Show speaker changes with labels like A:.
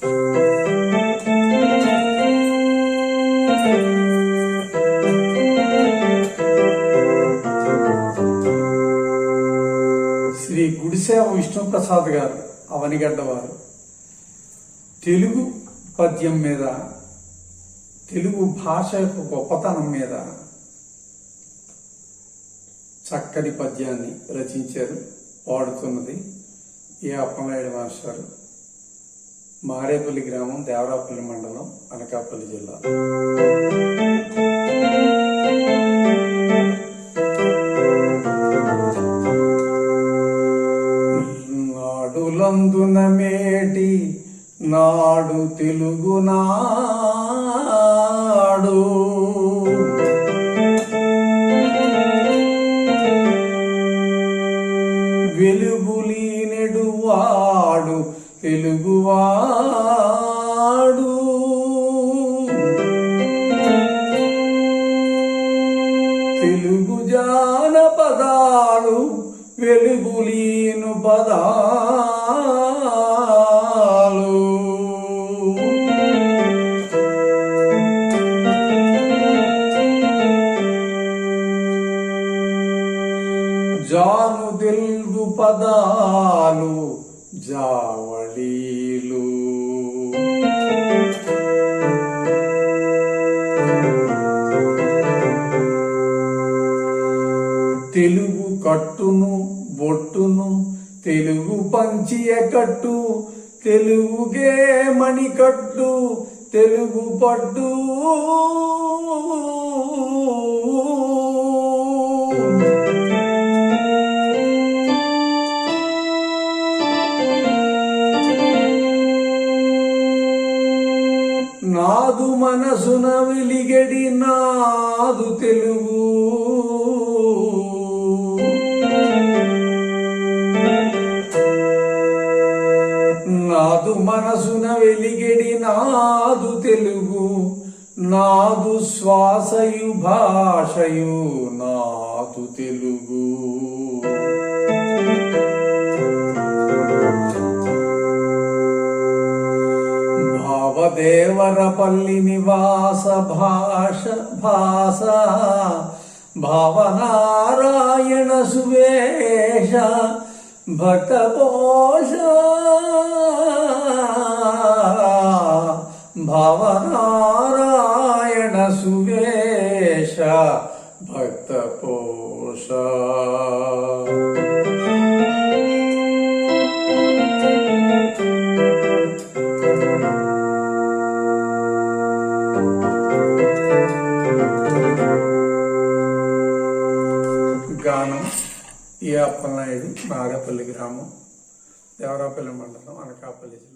A: శ్రీ గుడిసేవ విష్ణుప్రసాద్ గారు అవనిగడ్డ వారు. తెలుగు పద్యం మీద తెలుగు భాష యొక్క గొప్పతనం మీద చక్కని పద్యాన్ని రచించారు పాడుతున్నది ఏ అప్పనాయుడు మాస్టారు మారేపల్లి గ్రామం దేవరాపల్లి మండలం అనకాపల్లి జిల్లా. నాడులందున మేటి నాడు తెలుగు నాడు. వెలుగులీనెడు వాడు తెలుగువాడు. తెలుగు జానపదాలు వెలుగులీను పదాలు. జాను తెలుగు పదాలు జావళీలు. తెలుగు కట్టును బొట్టును తెలుగు పంచియ కట్టు తెలుగుగే మణికట్టు తెలుగు పట్టు. నాదు మనసున వెలిగడి నాదు తెలుగు. నాదు మనసున వెలిగడి నాదు తెలుగు. నాదు శ్వాసయు భాషయు నాదు తెలుగు. देवरपल्लिनिवास भाष भाष भावनारायण सुवेश भक्तपोष भावनारायण सुवेश भक्तपोष గానం ఈ అప్పలనాయుడు నాగపల్లి గ్రామం దేవరాపల్లి మండలం అనకాపల్లి జిల్లా.